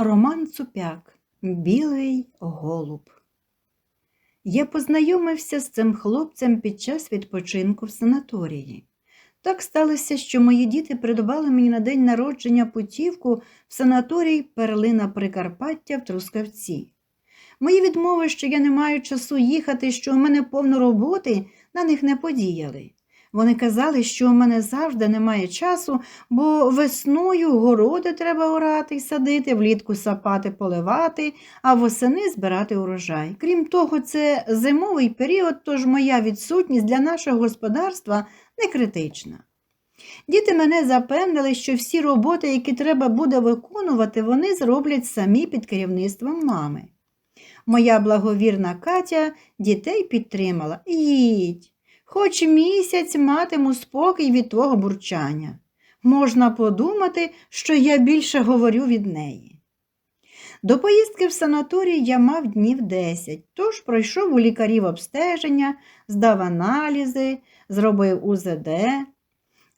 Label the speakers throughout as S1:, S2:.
S1: Роман Цупяк Білий голуб. Я познайомився з цим хлопцем під час відпочинку в санаторії. Так сталося, що мої діти придбали мені на день народження путівку в санаторій Перлина Прикарпаття в Трускавці. Мої відмови, що я не маю часу їхати, що у мене повно роботи, на них не подіяли. Вони казали, що у мене завжди немає часу, бо весною городи треба орати й садити, влітку сапати, поливати, а восени збирати урожай. Крім того, це зимовий період, тож моя відсутність для нашого господарства не критична. Діти мене запевнили, що всі роботи, які треба буде виконувати, вони зроблять самі під керівництвом мами. Моя благовірна Катя дітей підтримала. Їдь. Хоч місяць матиму спокій від твого бурчання. Можна подумати, що я більше говорю від неї. До поїздки в санаторій я мав днів 10, тож пройшов у лікарів обстеження, здав аналізи, зробив УЗД.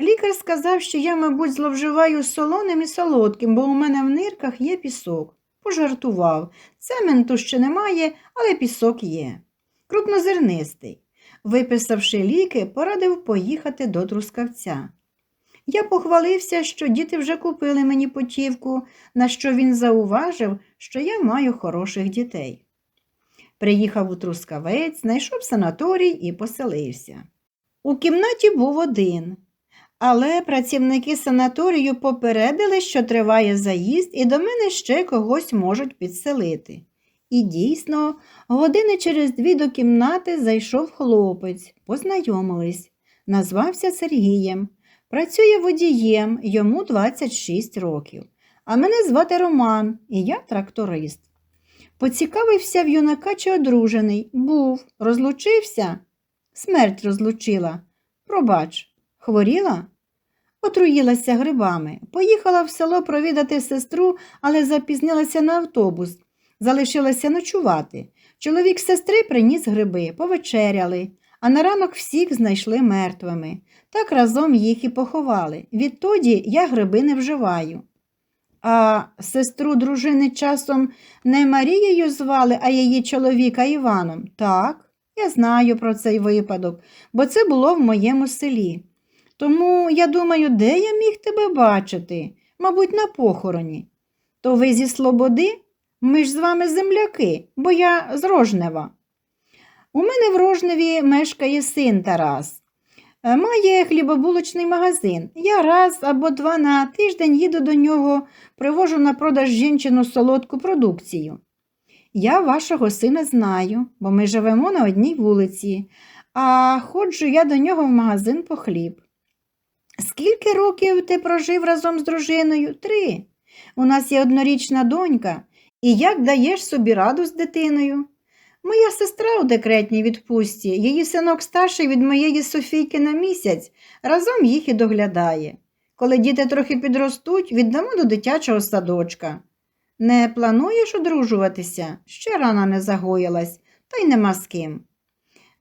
S1: Лікар сказав, що я, мабуть, зловживаю солоним і солодким, бо у мене в нирках є пісок. Пожартував. Цементу ще немає, але пісок є. Крупнозернистий. Виписавши ліки, порадив поїхати до Трускавця. Я похвалився, що діти вже купили мені путівку, на що він зауважив, що я маю хороших дітей. Приїхав у Трускавець, знайшов санаторій і поселився. У кімнаті був один, але працівники санаторію попередили, що триває заїзд, і до мене ще когось можуть підселити. І дійсно, години через дві до кімнати зайшов хлопець, познайомились, назвався Сергієм, працює водієм, йому 26 років. А мене звати Роман, і я тракторист. Поцікавився в юнака чи одружений. Був, розлучився. Смерть розлучила. Пробач, хворіла? Отруїлася грибами. Поїхала в село провідати сестру, але запізнилася на автобус. Залишилася ночувати. Чоловік сестри приніс гриби, повечеряли, а на ранок всіх знайшли мертвими. Так разом їх і поховали. Відтоді я гриби не вживаю. А сестру дружини часом не Марією звали, а її чоловіка Іваном. Так, я знаю про цей випадок, бо це було в моєму селі. Тому я думаю, де я міг тебе бачити? Мабуть, на похороні. То ви зі Слободи? Ми ж з вами земляки, бо я з Рожнева. У мене в Рожневі мешкає син Тарас. Е, Має хлібобулочний магазин. Я раз або два на тиждень їду до нього, привожу на продаж жінчину солодку продукцію. Я вашого сина знаю, бо ми живемо на одній вулиці, а ходжу я до нього в магазин по хліб. Скільки років ти прожив разом з дружиною? Три. У нас є однорічна донька. І як даєш собі раду з дитиною? Моя сестра у декретній відпустці, її синок старший від моєї Софійки на місяць, разом їх і доглядає. Коли діти трохи підростуть, віддамо до дитячого садочка. Не плануєш одружуватися? Ще рана не загоїлась, та й нема з ким.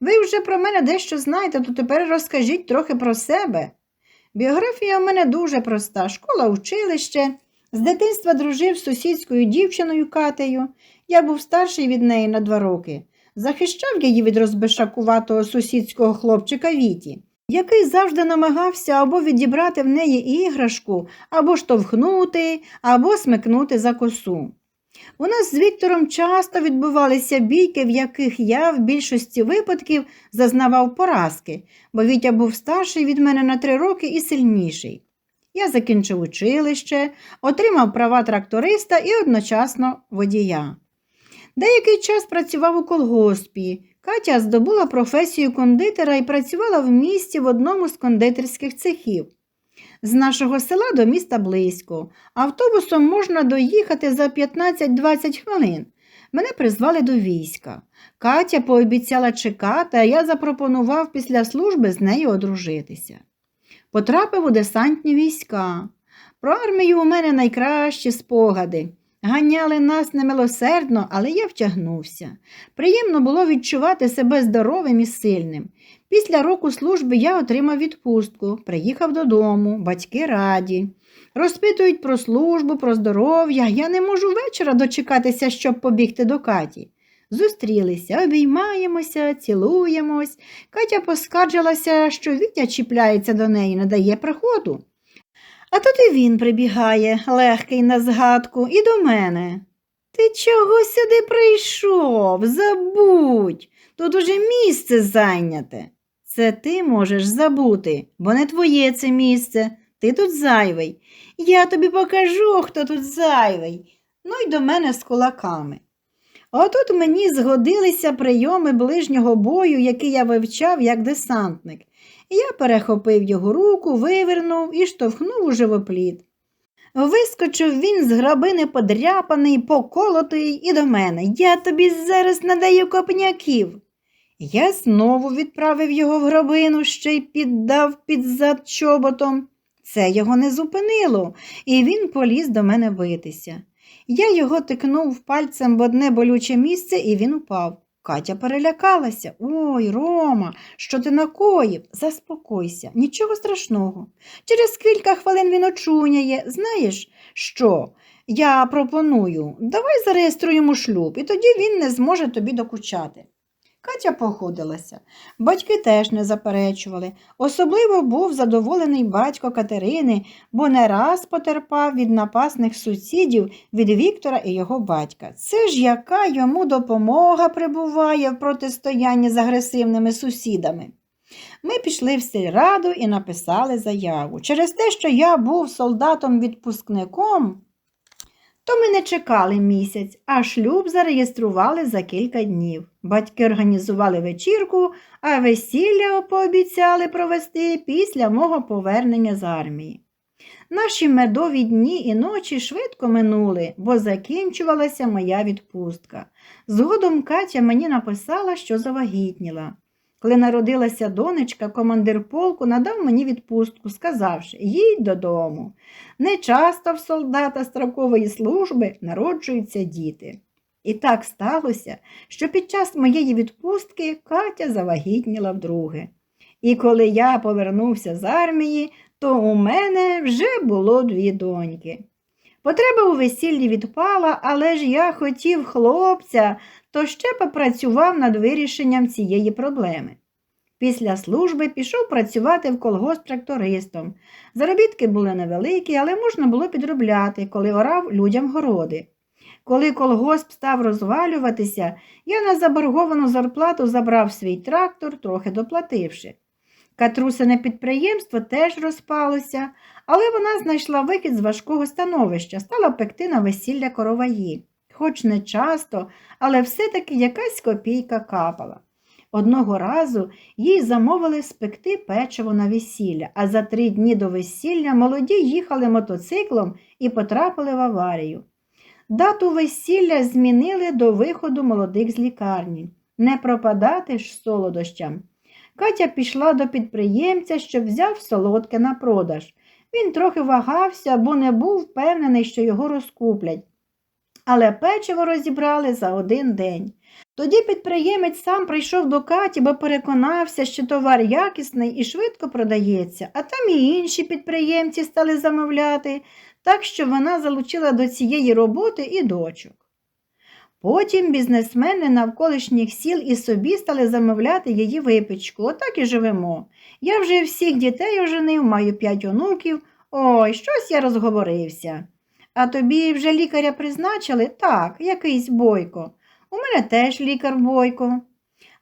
S1: Ви вже про мене дещо знаєте, то тепер розкажіть трохи про себе. Біографія у мене дуже проста, школа, училище. З дитинства дружив з сусідською дівчиною Катею. Я був старший від неї на два роки. Захищав її від розбешакуватого сусідського хлопчика Віті, який завжди намагався або відібрати в неї іграшку, або штовхнути, або смикнути за косу. У нас з Віктором часто відбувалися бійки, в яких я в більшості випадків зазнавав поразки, бо Вітя був старший від мене на три роки і сильніший. Я закінчив училище, отримав права тракториста і одночасно водія. Деякий час працював у колгоспі. Катя здобула професію кондитера і працювала в місті в одному з кондитерських цехів. З нашого села до міста близько. Автобусом можна доїхати за 15-20 хвилин. Мене призвали до війська. Катя пообіцяла чекати, а я запропонував після служби з нею одружитися. Потрапив у десантні війська. Про армію у мене найкращі спогади. Ганяли нас немилосердно, але я втягнувся. Приємно було відчувати себе здоровим і сильним. Після року служби я отримав відпустку, приїхав додому, батьки раді. Розпитують про службу, про здоров'я. Я не можу вечора дочекатися, щоб побігти до Каті. Зустрілися, обіймаємося, цілуємось. Катя поскаржилася, що Вітя чіпляється до неї, не дає приходу. А тут і він прибігає, легкий на згадку, і до мене. Ти чого сюди прийшов? Забудь. Тут уже місце зайняте. Це ти можеш забути, бо не твоє це місце. Ти тут зайвий. Я тобі покажу, хто тут зайвий. Ну й до мене з кулаками. Отут мені згодилися прийоми ближнього бою, який я вивчав як десантник. Я перехопив його руку, вивернув і штовхнув у живопліт. Вискочив він з грабини подряпаний, поколотий і до мене. Я тобі зараз надаю копняків. Я знову відправив його в гробину, ще й піддав під зад чоботом. Це його не зупинило, і він поліз до мене битися. Я його тикнув пальцем в одне болюче місце, і він упав. Катя перелякалася. Ой, Рома, що ти накоїв? Заспокойся, нічого страшного. Через кілька хвилин він очуняє. Знаєш що? Я пропоную, давай зареєструємо шлюб, і тоді він не зможе тобі докучати. Катя погодилася. Батьки теж не заперечували. Особливо був задоволений батько Катерини, бо не раз потерпав від напасних сусідів від Віктора і його батька. Це ж яка йому допомога прибуває в протистоянні з агресивними сусідами. Ми пішли в сільраду і написали заяву. Через те, що я був солдатом-відпускником, то ми не чекали місяць, а шлюб зареєстрували за кілька днів. Батьки організували вечірку, а весілля пообіцяли провести після мого повернення з армії. Наші медові дні і ночі швидко минули, бо закінчувалася моя відпустка. Згодом Катя мені написала, що завагітніла. Коли народилася донечка, командир полку надав мені відпустку, сказавши їдь додому. Не часто в солдата строкової служби народжуються діти. І так сталося, що під час моєї відпустки Катя завагітніла вдруге. І коли я повернувся з армії, то у мене вже було дві доньки. Потреба у весіллі відпала, але ж я хотів хлопця, то ще попрацював над вирішенням цієї проблеми. Після служби пішов працювати в колгосп трактористом. Заробітки були невеликі, але можна було підробляти, коли орав людям городи. Коли колгосп став розвалюватися, я на заборговану зарплату забрав свій трактор, трохи доплативши. Катрусине підприємство теж розпалося, але вона знайшла вихід з важкого становища, стала пекти на весілля короваї. Хоч не часто, але все-таки якась копійка капала. Одного разу їй замовили спекти печиво на весілля, а за три дні до весілля молоді їхали мотоциклом і потрапили в аварію. Дату весілля змінили до виходу молодих з лікарні. Не пропадати ж солодощам. Катя пішла до підприємця, щоб взяв солодке на продаж. Він трохи вагався, бо не був впевнений, що його розкуплять. Але печиво розібрали за один день. Тоді підприємець сам прийшов до Каті, бо переконався, що товар якісний і швидко продається, а там і інші підприємці стали замовляти, так що вона залучила до цієї роботи і дочок. Потім бізнесмени навколишніх сіл і собі стали замовляти її випічку. Отак і живемо. Я вже всіх дітей оженив, маю п'ять онуків. Ой, щось я розговорився. А тобі вже лікаря призначили? Так, якийсь бойко. У мене теж лікар Бойко.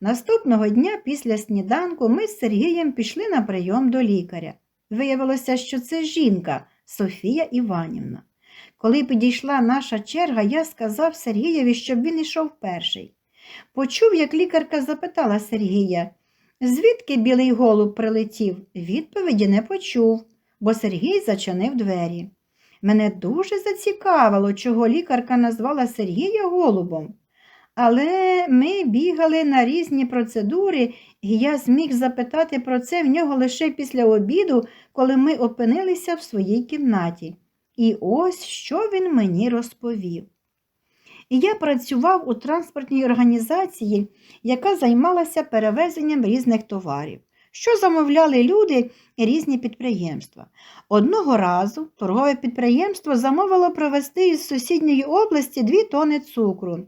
S1: Наступного дня після сніданку ми з Сергієм пішли на прийом до лікаря. Виявилося, що це жінка Софія Іванівна. Коли підійшла наша черга, я сказав Сергієві, щоб він ішов перший. Почув, як лікарка запитала Сергія, звідки білий голуб прилетів. Відповіді не почув, бо Сергій зачинив двері. Мене дуже зацікавило, чого лікарка назвала Сергія голубом. Але ми бігали на різні процедури, і я зміг запитати про це в нього лише після обіду, коли ми опинилися в своїй кімнаті. І ось що він мені розповів. Я працював у транспортній організації, яка займалася перевезенням різних товарів. що замовляли люди і різні підприємства. Одного разу торгове підприємство замовило провести із сусідньої області дві тони цукру.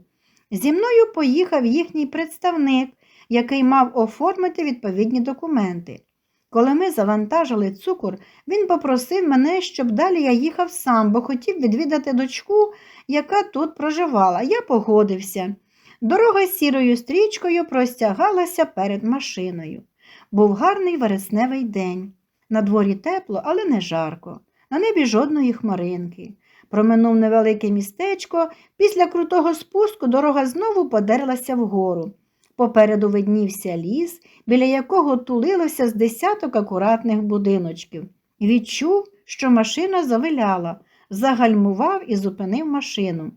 S1: Зі мною поїхав їхній представник, який мав оформити відповідні документи. Коли ми завантажили цукор, він попросив мене, щоб далі я їхав сам, бо хотів відвідати дочку, яка тут проживала. Я погодився. Дорога сірою стрічкою простягалася перед машиною. Був гарний вересневий день. На дворі тепло, але не жарко. На небі жодної хмаринки. Проминув невелике містечко. Після крутого спуску дорога знову подерлася вгору. Попереду виднівся ліс, біля якого тулилося з десяток акуратних будиночків. Відчув, що машина завиляла, загальмував і зупинив машину.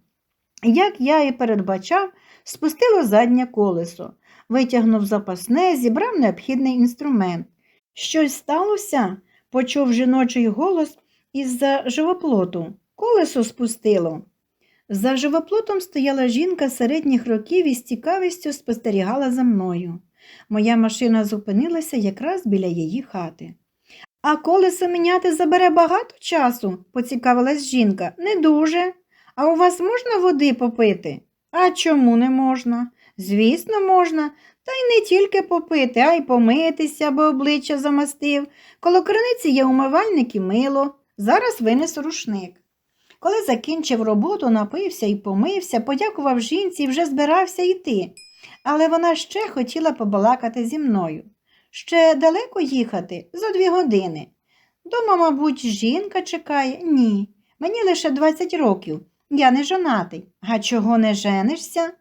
S1: Як я і передбачав, спустило заднє колесо, витягнув запасне, зібрав необхідний інструмент. Щось сталося? почув жіночий голос із-за живоплоту. Колесо спустило. За живоплотом стояла жінка середніх років і з цікавістю спостерігала за мною. Моя машина зупинилася якраз біля її хати. А колесо міняти забере багато часу, поцікавилась жінка. Не дуже. А у вас можна води попити? А чому не можна? Звісно, можна. Та й не тільки попити, а й помитися, бо обличчя замастив. Коло криниці є умивальник і мило. Зараз винесу рушник. Коли закінчив роботу, напився і помився, подякував жінці і вже збирався йти. Але вона ще хотіла побалакати зі мною. Ще далеко їхати? За дві години. Дома, мабуть, жінка чекає? Ні. Мені лише 20 років. Я не жонатий. А чого не женишся?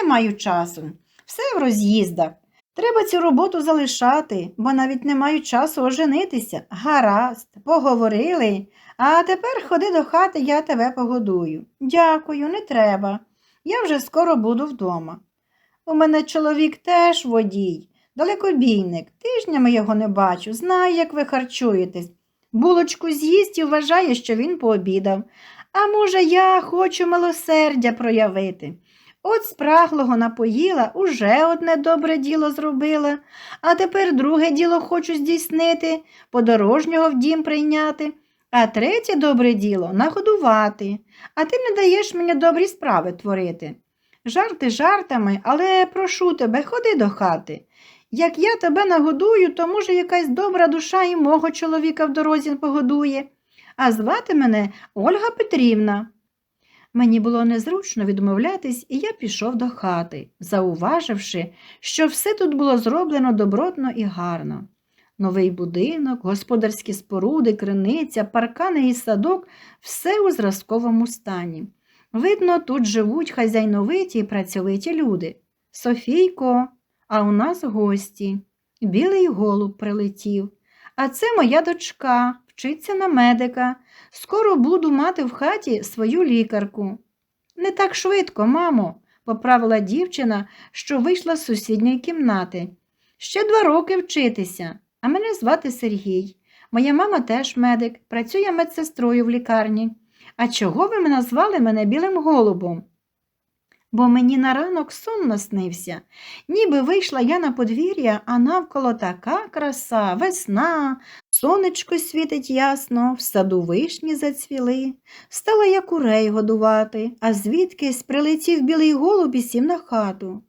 S1: Не маю часу. Все в роз'їздах. Треба цю роботу залишати, бо навіть не маю часу оженитися. Гаразд, поговорили. А тепер ходи до хати, я тебе погодую. Дякую, не треба. Я вже скоро буду вдома. У мене чоловік теж водій, далекобійник. Тижнями його не бачу, знаю, як ви харчуєтесь. Булочку з'їсть і вважає, що він пообідав. А може, я хочу милосердя проявити. От спраглого напоїла, уже одне добре діло зробила, а тепер друге діло хочу здійснити, подорожнього в дім прийняти, а третє добре діло нагодувати, а ти не даєш мені добрі справи творити. Жарти жартами, але прошу тебе, ходи до хати. Як я тебе нагодую, то, може, якась добра душа і мого чоловіка в дорозі погодує, а звати мене Ольга Петрівна. Мені було незручно відмовлятись, і я пішов до хати, зауваживши, що все тут було зроблено добротно і гарно. Новий будинок, господарські споруди, криниця, паркани і садок все у зразковому стані. Видно, тут живуть хазяйновиті і працьовиті люди. Софійко, а у нас гості. Білий голуб прилетів. А це моя дочка, вчиться на медика. Скоро буду мати в хаті свою лікарку. Не так швидко, мамо, поправила дівчина, що вийшла з сусідньої кімнати. Ще два роки вчитися, а мене звати Сергій. Моя мама теж медик, працює медсестрою в лікарні. А чого ви назвали мене білим голубом? Бо мені на ранок сон наснився. Ніби вийшла я на подвір'я, а навколо така краса, весна, сонечко світить ясно, в саду вишні зацвіли. Стала я курей годувати, а звідкись прилетів білий голуб і сів на хату.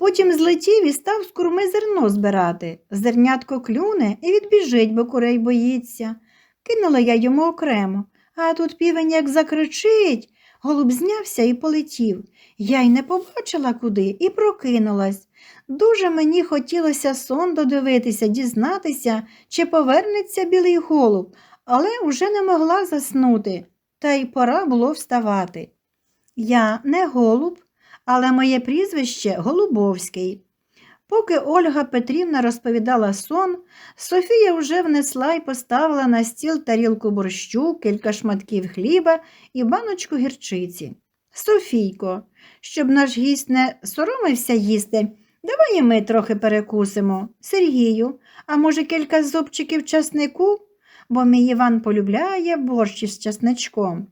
S1: Потім злетів і став з курми зерно збирати. Зернятко клюне і відбіжить, бо курей боїться. Кинула я йому окремо, а тут півень як закричить. Голуб знявся і полетів. Я й не побачила куди і прокинулась. Дуже мені хотілося сон додивитися, дізнатися, чи повернеться білий голуб, але уже не могла заснути, та й пора було вставати. Я не голуб, але моє прізвище Голубовський. Поки Ольга Петрівна розповідала сон, Софія вже внесла і поставила на стіл тарілку борщу, кілька шматків хліба і баночку гірчиці. Софійко, щоб наш гість не соромився їсти, давай і ми трохи перекусимо. Сергію, а може кілька зубчиків часнику, бо мій Іван полюбляє борщ із часничком.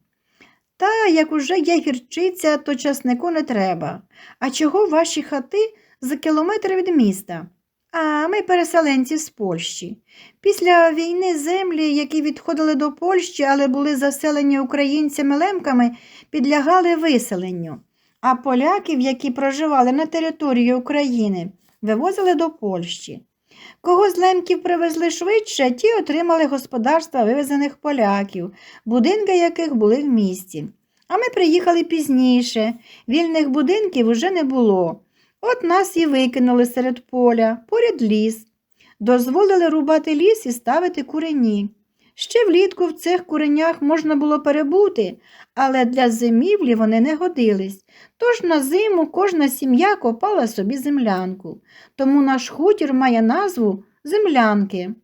S1: Та як уже є гірчиця, то часнику не треба. А чого ваші хати за кілометр від міста? А ми переселенці з Польщі. Після війни землі, які відходили до Польщі, але були заселені українцями-лемками, підлягали виселенню. А поляків, які проживали на території України, вивозили до Польщі. Кого з лемків привезли швидше, ті отримали господарства вивезених поляків, будинки яких були в місті. А ми приїхали пізніше, вільних будинків уже не було. От нас і викинули серед поля, поряд ліс. Дозволили рубати ліс і ставити курені. Ще влітку в цих куренях можна було перебути, але для зимівлі вони не годились. Тож на зиму кожна сім'я копала собі землянку. Тому наш хутір має назву землянки.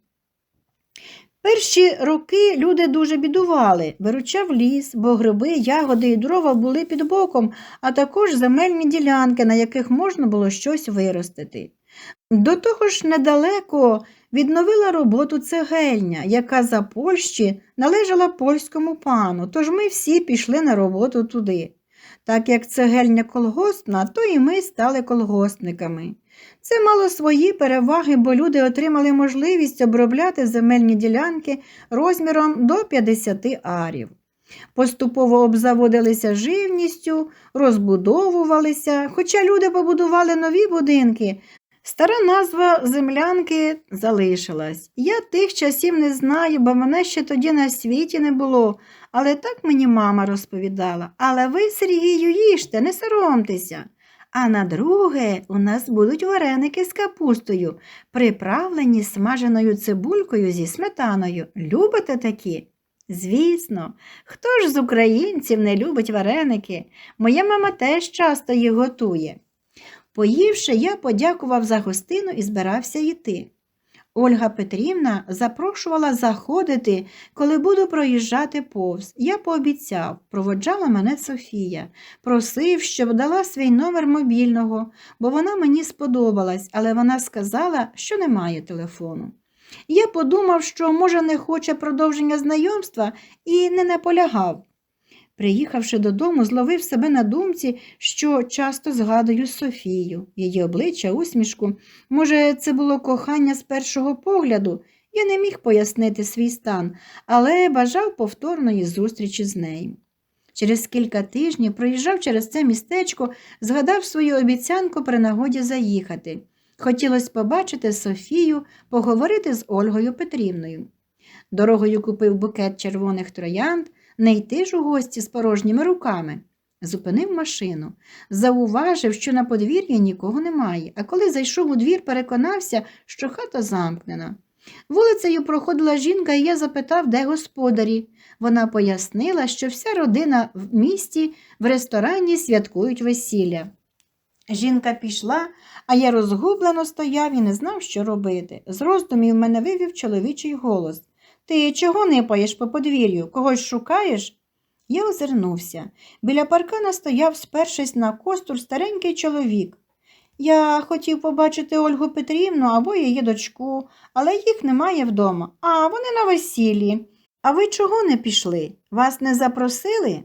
S1: Перші роки люди дуже бідували, виручав ліс, бо гриби, ягоди і дрова були під боком, а також земельні ділянки, на яких можна було щось виростити. До того ж, недалеко відновила роботу цегельня, яка за Польщі належала польському пану, тож ми всі пішли на роботу туди. Так як цегельня колгоспна, то і ми стали колгоспниками. Це мало свої переваги, бо люди отримали можливість обробляти земельні ділянки розміром до 50 арів. Поступово обзаводилися живністю, розбудовувалися, хоча люди побудували нові будинки. Стара назва землянки залишилась. Я тих часів не знаю, бо мене ще тоді на світі не було, але так мені мама розповідала. Але ви, Сергію, їжте, не соромтеся. А на друге у нас будуть вареники з капустою, приправлені смаженою цибулькою зі сметаною. Любите такі? Звісно, хто ж з українців не любить вареники? Моя мама теж часто їх готує. Поївши, я подякував за гостину і збирався йти. Ольга Петрівна запрошувала заходити, коли буду проїжджати повз. Я пообіцяв, проводжала мене Софія, просив, щоб дала свій номер мобільного, бо вона мені сподобалась, але вона сказала, що немає телефону. Я подумав, що, може, не хоче продовження знайомства і не наполягав. Приїхавши додому, зловив себе на думці, що часто згадую Софію, її обличчя, усмішку. Може, це було кохання з першого погляду. Я не міг пояснити свій стан, але бажав повторної зустрічі з нею. Через кілька тижнів проїжджав через це містечко, згадав свою обіцянку при нагоді заїхати. Хотілося побачити Софію, поговорити з Ольгою Петрівною. Дорогою купив букет червоних троянд, не йти ж у гості з порожніми руками. Зупинив машину, зауважив, що на подвір'ї нікого немає, а коли зайшов у двір, переконався, що хата замкнена. Вулицею проходила жінка, і я запитав, де господарі. Вона пояснила, що вся родина в місті в ресторані святкують весілля. Жінка пішла, а я розгублено стояв і не знав, що робити. З роздумів мене вивів чоловічий голос. Ти чого нипаєш по подвір'ю? Когось шукаєш? Я озирнувся. Біля паркана стояв, спершись на костур, старенький чоловік. Я хотів побачити Ольгу Петрівну або її дочку, але їх немає вдома. А вони на весіллі. А ви чого не пішли? Вас не запросили?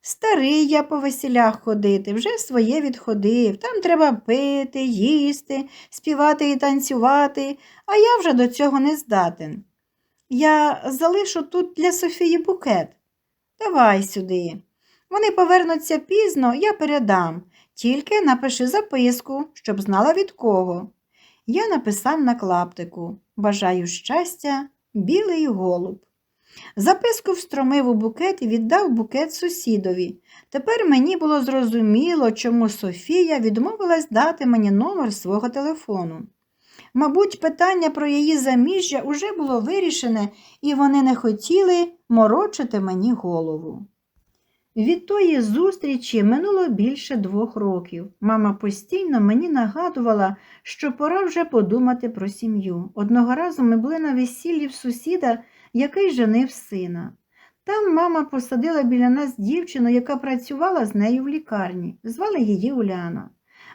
S1: Старий я по весілях ходити, вже своє відходив. Там треба пити, їсти, співати і танцювати, а я вже до цього не здатен. Я залишу тут для Софії букет. Давай сюди. Вони повернуться пізно, я передам. Тільки напиши записку, щоб знала від кого. Я написав на клаптику Бажаю щастя, білий голуб. Записку встромив у букет і віддав букет сусідові. Тепер мені було зрозуміло, чому Софія відмовилась дати мені номер свого телефону. Мабуть, питання про її заміжжя уже було вирішене, і вони не хотіли морочити мені голову. Від тої зустрічі минуло більше двох років. Мама постійно мені нагадувала, що пора вже подумати про сім'ю. Одного разу ми були на весіллі в сусіда, який женив сина. Там мама посадила біля нас дівчину, яка працювала з нею в лікарні. Звали її Уляна.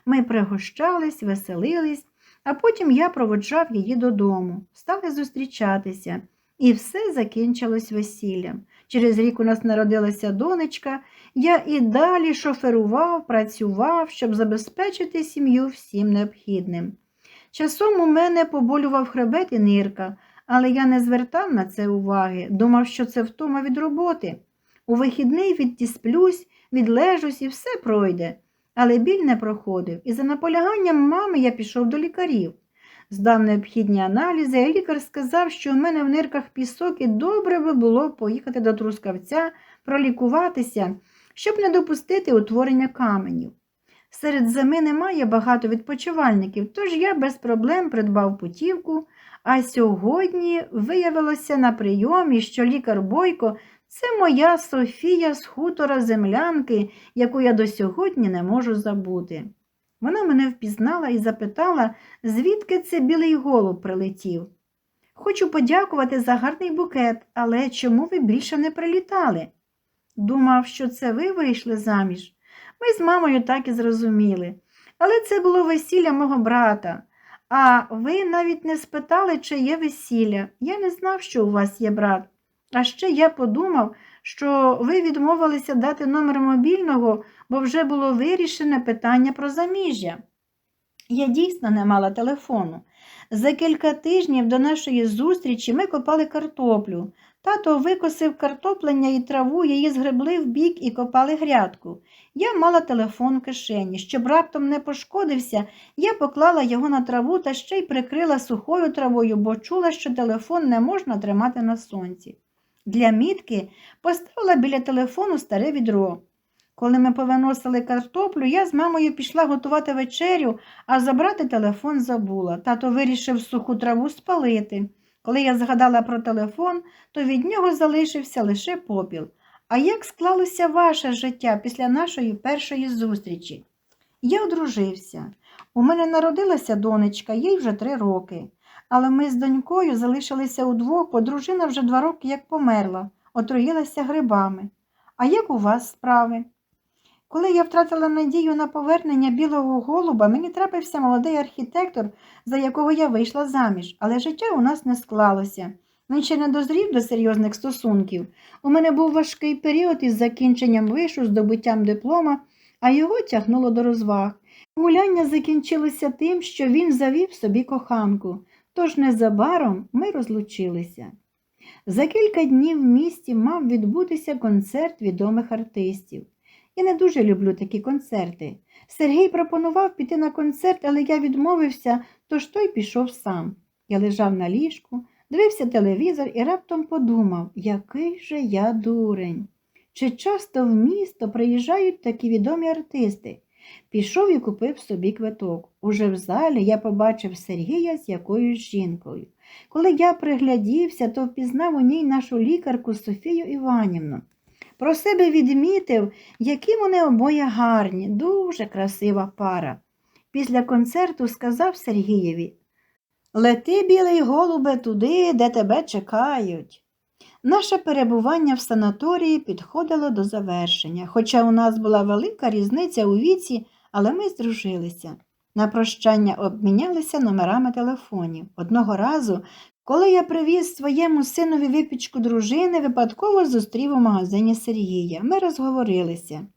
S1: Ми пригощались, веселились, а потім я проводжав її додому, стали зустрічатися, і все закінчилось весіллям. Через рік у нас народилася донечка, я і далі шоферував, працював, щоб забезпечити сім'ю всім необхідним. Часом у мене поболював хребет і нирка, але я не звертав на це уваги, думав, що це втома від роботи. У вихідний відтісплюсь, відлежусь і все пройде. Але біль не проходив, і за наполяганням мами я пішов до лікарів. Здав необхідні аналізи, і лікар сказав, що у мене в нирках пісок і добре би було поїхати до Трускавця, пролікуватися, щоб не допустити утворення каменів. Серед зими немає багато відпочивальників, тож я без проблем придбав путівку, а сьогодні виявилося на прийомі, що лікар Бойко це моя Софія з хутора землянки, яку я до сьогодні не можу забути. Вона мене впізнала і запитала, звідки це білий голуб прилетів. Хочу подякувати за гарний букет, але чому ви більше не прилітали? Думав, що це ви вийшли заміж. Ми з мамою так і зрозуміли. Але це було весілля мого брата. А ви навіть не спитали, чи є весілля. Я не знав, що у вас є брат. А ще я подумав, що ви відмовилися дати номер мобільного, бо вже було вирішене питання про заміжжя. Я дійсно не мала телефону. За кілька тижнів до нашої зустрічі ми копали картоплю. Тато викосив картоплення і траву, її згребли в бік і копали грядку. Я мала телефон в кишені. Щоб раптом не пошкодився, я поклала його на траву та ще й прикрила сухою травою, бо чула, що телефон не можна тримати на сонці. Для мітки поставила біля телефону старе відро. Коли ми повиносили картоплю, я з мамою пішла готувати вечерю, а забрати телефон забула. Тато вирішив суху траву спалити. Коли я згадала про телефон, то від нього залишився лише попіл. А як склалося ваше життя після нашої першої зустрічі? Я одружився. У мене народилася донечка, їй вже три роки. Але ми з донькою залишилися удвох, бо дружина вже два роки як померла, отруїлася грибами. А як у вас справи? Коли я втратила надію на повернення білого голуба, мені трапився молодий архітектор, за якого я вийшла заміж, але життя у нас не склалося. Він ще не дозрів до серйозних стосунків. У мене був важкий період із закінченням вишу, здобуттям диплома, а його тягнуло до розваг. Гуляння закінчилося тим, що він завів собі коханку, тож незабаром ми розлучилися. За кілька днів в місті мав відбутися концерт відомих артистів. Я не дуже люблю такі концерти. Сергій пропонував піти на концерт, але я відмовився, тож той пішов сам. Я лежав на ліжку, дивився телевізор і раптом подумав, який же я дурень. Чи часто в місто приїжджають такі відомі артисти? Пішов і купив собі квиток. Уже в залі я побачив Сергія з якоюсь жінкою. Коли я приглядівся, то впізнав у ній нашу лікарку Софію Іванівну. Про себе відмітив, які вони обоє гарні, дуже красива пара. Після концерту сказав Сергієві Лети, білий голубе, туди, де тебе чекають. Наше перебування в санаторії підходило до завершення, хоча у нас була велика різниця у віці, але ми здружилися. На прощання обмінялися номерами телефонів. Одного разу, коли я привіз своєму синові випічку дружини, випадково зустрів у магазині Сергія. Ми розговорилися.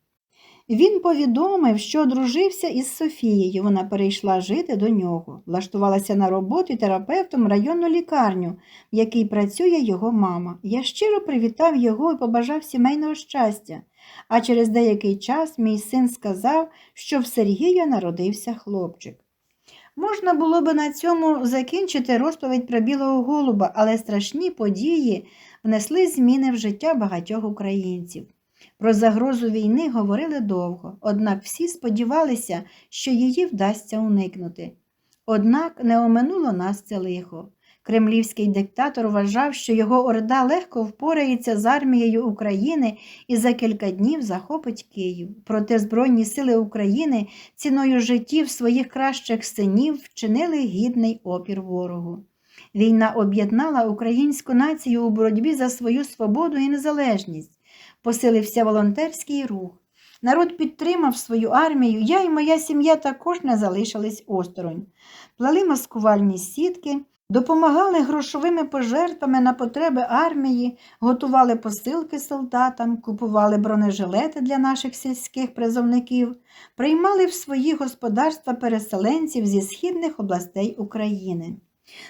S1: Він повідомив, що одружився із Софією. Вона перейшла жити до нього, влаштувалася на роботу терапевтом районну лікарню, в якій працює його мама. Я щиро привітав його і побажав сімейного щастя. А через деякий час мій син сказав, що в Сергія народився хлопчик. Можна було би на цьому закінчити розповідь про білого голуба, але страшні події внесли зміни в життя багатьох українців. Про загрозу війни говорили довго, однак всі сподівалися, що її вдасться уникнути. Однак не оминуло нас це лихо. Кремлівський диктатор вважав, що його орда легко впорається з армією України і за кілька днів захопить Київ. Проте Збройні сили України ціною життів своїх кращих синів вчинили гідний опір ворогу. Війна об'єднала українську націю у боротьбі за свою свободу і незалежність посилився волонтерський рух. Народ підтримав свою армію, я і моя сім'я також не залишились осторонь. Плели маскувальні сітки, Допомагали грошовими пожертвами на потреби армії, готували посилки солдатам, купували бронежилети для наших сільських призовників, приймали в свої господарства переселенців зі східних областей України.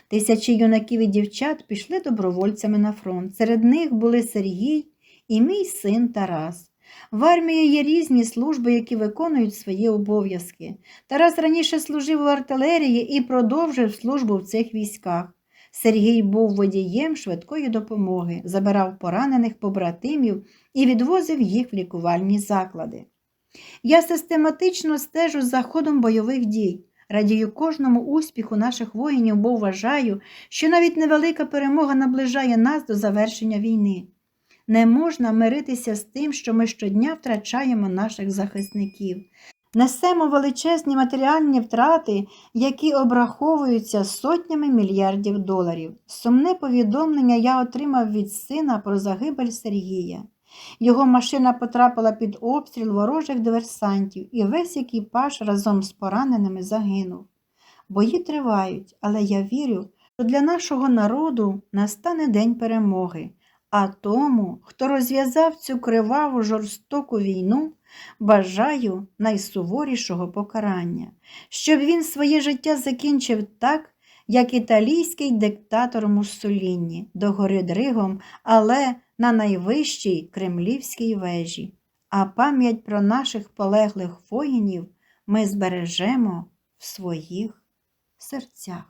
S1: Тисячі юнаків і дівчат пішли добровольцями на фронт. Серед них були Сергій і мій син Тарас. В армії є різні служби, які виконують свої обов'язки. Тарас раніше служив у артилерії і продовжив службу в цих військах. Сергій був водієм швидкої допомоги, забирав поранених побратимів і відвозив їх в лікувальні заклади. Я систематично стежу за ходом бойових дій. Радію кожному успіху наших воїнів, бо вважаю, що навіть невелика перемога наближає нас до завершення війни. Не можна миритися з тим, що ми щодня втрачаємо наших захисників. Несемо величезні матеріальні втрати, які обраховуються сотнями мільярдів доларів. Сумне повідомлення я отримав від сина про загибель Сергія. Його машина потрапила під обстріл ворожих диверсантів, і весь екіпаж разом з пораненими загинув. Бої тривають, але я вірю, що для нашого народу настане день перемоги. А тому, хто розв'язав цю криваву жорстоку війну, бажаю найсуворішого покарання, щоб він своє життя закінчив так, як італійський диктатор Муссоліні, догори дригом, але на найвищій кремлівській вежі. А пам'ять про наших полеглих воїнів ми збережемо в своїх серцях.